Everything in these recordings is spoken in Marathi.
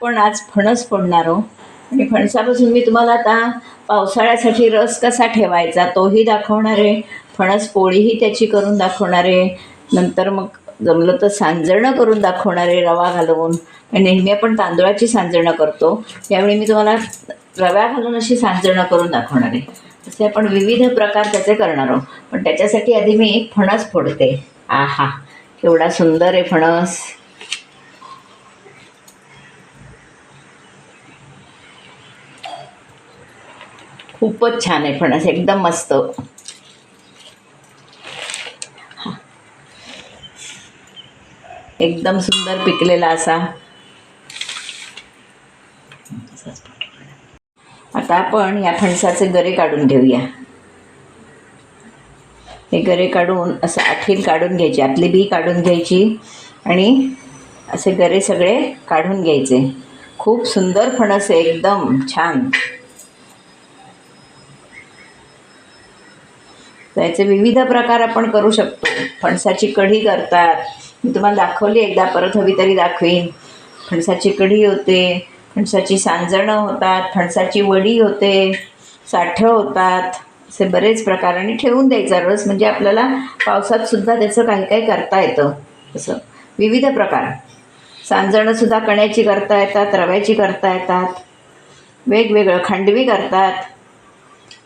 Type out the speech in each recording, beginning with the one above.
पण आज फणस फोडणार हो आणि फणसापासून मी तुम्हाला आता पावसाळ्यासाठी रस कसा ठेवायचा तोही दाखवणार आहे. फणस पोळीही त्याची करून दाखवणार आहे. नंतर मग जमलं तर सांजणं करून दाखवणार आहे रवा घालवून. नेहमी आपण तांदूळाची सांजणं करतो. त्यावेळी मी तुम्हाला रव्या घालून अशी सांजणं करून दाखवणार आहे. असे आपण विविध प्रकार त्याचे करणार आहोत. पण त्याच्यासाठी आधी मी एक फणस फोडते. आहा केवढा सुंदर आहे फणस. खूपच छान आहे फणस एकदम मस्त. एकदम सुंदर पिकलेला असा. आता आपण या फणसाचे गरे काढून घेऊया. हे गरे काढून असं आठील काढून घ्यायची आतली बी काढून घ्यायची आणि असे गरे सगळे काढून घ्यायचे. खूप सुंदर फणस आहे एकदम छान. त्याचे विविध प्रकार आपण करू शकतो. फणसाची कढी करतात. मी तुम्हाला दाखवली एकदा परत हवी तरी दाखवीन. फणसाची कढी होते फणसाची सांजणं होतात फणसाची वडी होते साठं होतात. असे बरेच प्रकार आणि ठेवून द्यायचा रस म्हणजे आपल्याला पावसात सुद्धा त्याचं काही काही करता येतं. असं. विविध प्रकार. सांजणंसुद्धा कण्याची करता येतात रव्याची करता येतात. वेगवेगळं खांडवी करतात.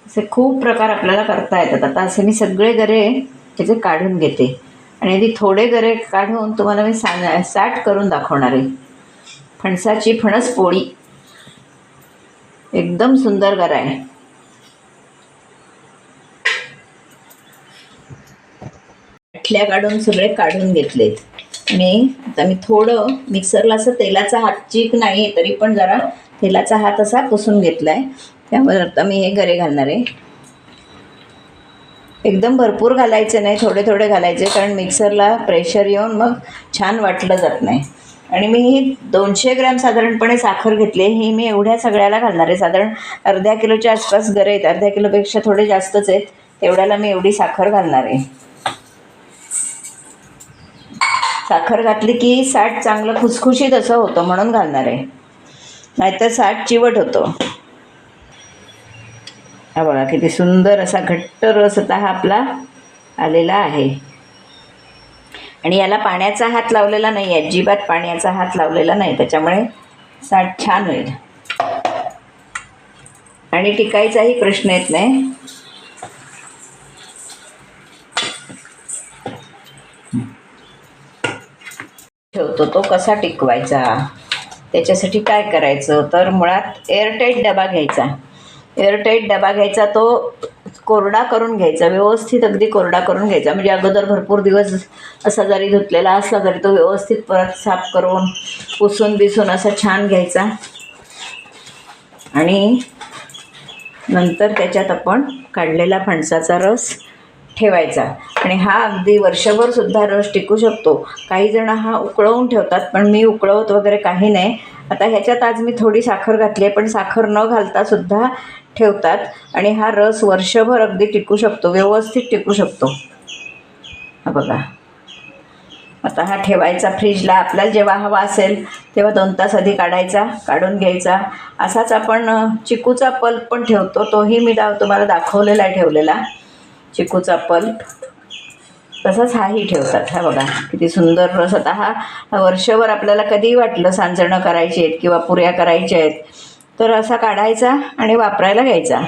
असे खूप प्रकार आपल्याला करता येतात. आता असे मी सगळे गरे त्याचे काढून घेते. आणि आधी थोडे गरे काढून तुम्हाला मी सा साठ करून दाखवणार आहे. फणसाची फणस पोळी. एकदम सुंदर गरा आहे. आठल्या काढून सगळे काढून घेतलेत. आणि आता मी थोडं मिक्सरला असं तेलाचा हात चीक नाही तरी पण जरा तेलाचा हात असा पुसून घेतला आहे त्यामुळे आता मी हे गरे घालणार आहे. एकदम भरपूर घालायचे नाही थोडे थोडे घालायचे कारण मिक्सरला प्रेशर येऊन मग छान वाटलं जात नाही. आणि मी ही दोनशे ग्रॅम साधारणपणे साखर घेतली ही मी एवढ्या सगळ्याला घालणार आहे. साधारण अर्ध्या किलोच्या आसपास गरे आहेत. अर्ध्या किलोपेक्षा थोडे जास्तच आहेत. तेवढ्याला मी एवढी साखर घालणार आहे. साखर घातली की साठ चांगलं खुसखुशीत असं होतं म्हणून घालणार आहे. नाहीतर साठ चिवट होतो. हा बघा किती सुंदर असा घट्ट रस आता हा आपला आलेला आहे. आणि याला पाण्याचा हात लावलेला नाही अजिबात पाण्याचा हात लावलेला नाही त्याच्यामुळे साठ छान होईल. आणि टिकायचाही प्रश्न येत नाही. ठेवतो तो कसा टिकवायचा? त्याच्यासाठी काय करायचं? तर मुळात एअरटाईट डबा घ्यायचा. एअरटाईट डबा घ्यायचा तो कोरडा करून घ्यायचा व्यवस्थित अगदी कोरडा करून घ्यायचा. म्हणजे अगोदर भरपूर दिवस असा जरी धुतलेला असला तरी तो व्यवस्थित परत साफ करून पुसून बिसून असा छान घ्यायचा. आणि नंतर त्याच्यात आपण काढलेला फणसाचा रस. ठेवायचा. आणि हा अगदी वर्षभर सुद्धा रस टिकू शकतो. काही जण हा उकळवून ठेवतात पण मी उकळवत वगैरे काही नाही. आता ह्याच्यात आज मी थोडी साखर घातली आहे पण साखर न घालता सुद्धा ठेवतात. आणि हा रस वर्षभर अगदी टिकू शकतो व्यवस्थित टिकू शकतो. बघा. आता हा ठेवायचा फ्रीजला. आपल्याला जेव्हा हवा असेल तेव्हा दोन तास आधी काढायचा काढून घ्यायचा. असाच आपण चिकूचा पल्प पण ठेवतो. तोही मी दा तुम्हाला दाखवलेला आहे ठेवलेला. चिकूचा पल्प. तसंच हाही ठेवतात. हा बघा किती सुंदर रस आता हा वर्षभर आपल्याला कधीही वाटलं सांजणं करायची आहेत किंवा पुऱ्या करायच्या आहेत तर असा काढायचा आणि वापरायला घ्यायचा.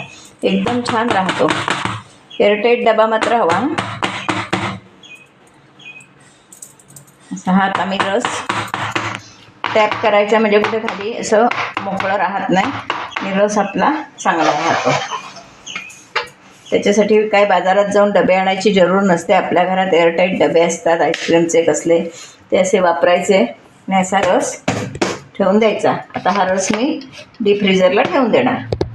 एकदम छान राहतो. एअरटाईट डबा मात्र हवा. असा हा आता मी रस टॅप करायचा म्हणजे कुठे खाली असं मोकळं राहत नाही. आणि रस आपला चांगला राहतो. त्याच्यासाठी काय बाजारात जाऊन डबे आणायची जरूर नसते. आपल्या घरात एअरटाईट डबे असतात आईस्क्रीमचे कसले ते असे वापरायचे. आणि असा रस ठेवून द्यायचा. आता हा रस मी डीप फ्रीजरला ठेवून देणार.